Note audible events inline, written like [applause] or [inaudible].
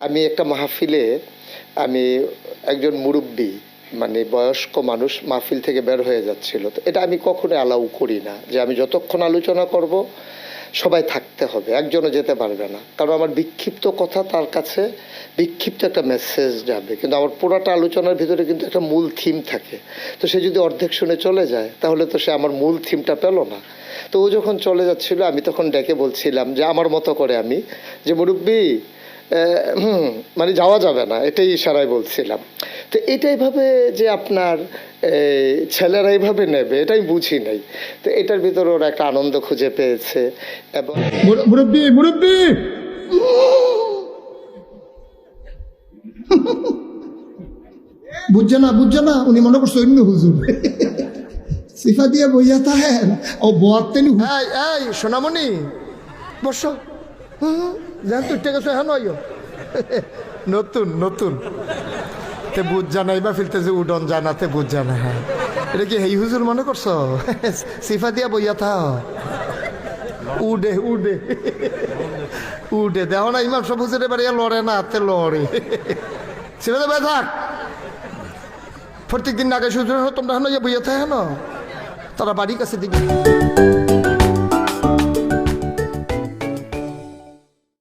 আমি একটা মাহফিলে আমি একজন মুরব্বী মানে বয়স্ক মানুষ মাহফিল থেকে বের হয়ে যাচ্ছিল। তো এটা আমি কখনো অ্যালাউ করি না যে আমি যতক্ষণ আলোচনা করব, সবাই থাকতে হবে, একজনও যেতে পারবে না। কারণ আমার বিক্ষিপ্ত কথা তার কাছে বিক্ষিপ্ত একটা মেসেজ যাবে। কিন্তু আমার পুরাটা আলোচনার ভিতরে কিন্তু একটা মূল থিম থাকে। তো সে যদি অর্ধেক শুনে চলে যায়, তাহলে তো সে আমার মূল থিমটা পেল না। তো ও যখন চলে যাচ্ছিল, আমি তখন ডেকে বলছিলাম যে, আমার মতো করে আমি। যে, মুরব্বী হুম মানে যাওয়া যাবে না এটাই ইশারায় বলছিলাম। তো এটাই ভাবে যে আপনার এই, ছেলেরা এইভাবে নেবে এটাই বুঝি নাই। তো এটার ভিতরে ওরা একটা আনন্দ খুঁজে পেয়েছে এবং মুর- মুরব্বি মুরব্বি! বুঝছে না বুঝছে না উনি মনে করছে অন্য হুজুর। সিফা দিয়ে বইয়া থাকেন ও বোয়াতেনি এই এই সোনামণি বসো। হুম, জান তুই আছে হ্যাঁ নয় [laughs] নতুন নতুন। তে বুঝ জানাই বা ফিলতে যে উডন জানাতে বুঝ জানা হ্যাঁ। এটা কি হেই হুজুর মনে করছ? [laughs] সিফা দিয়া বইয়া থা উডে উডে। [laughs] উডে দেখো না ইমাম সব হুজুরে বাড়িয়া লড়ে না হাতে লড়ে। সিফা দে থাক। প্রত্যেক দিন আগে সুযোগ তোমরা হনো বইয়া থাকে না। তারা বাড়ির কাছে দিবি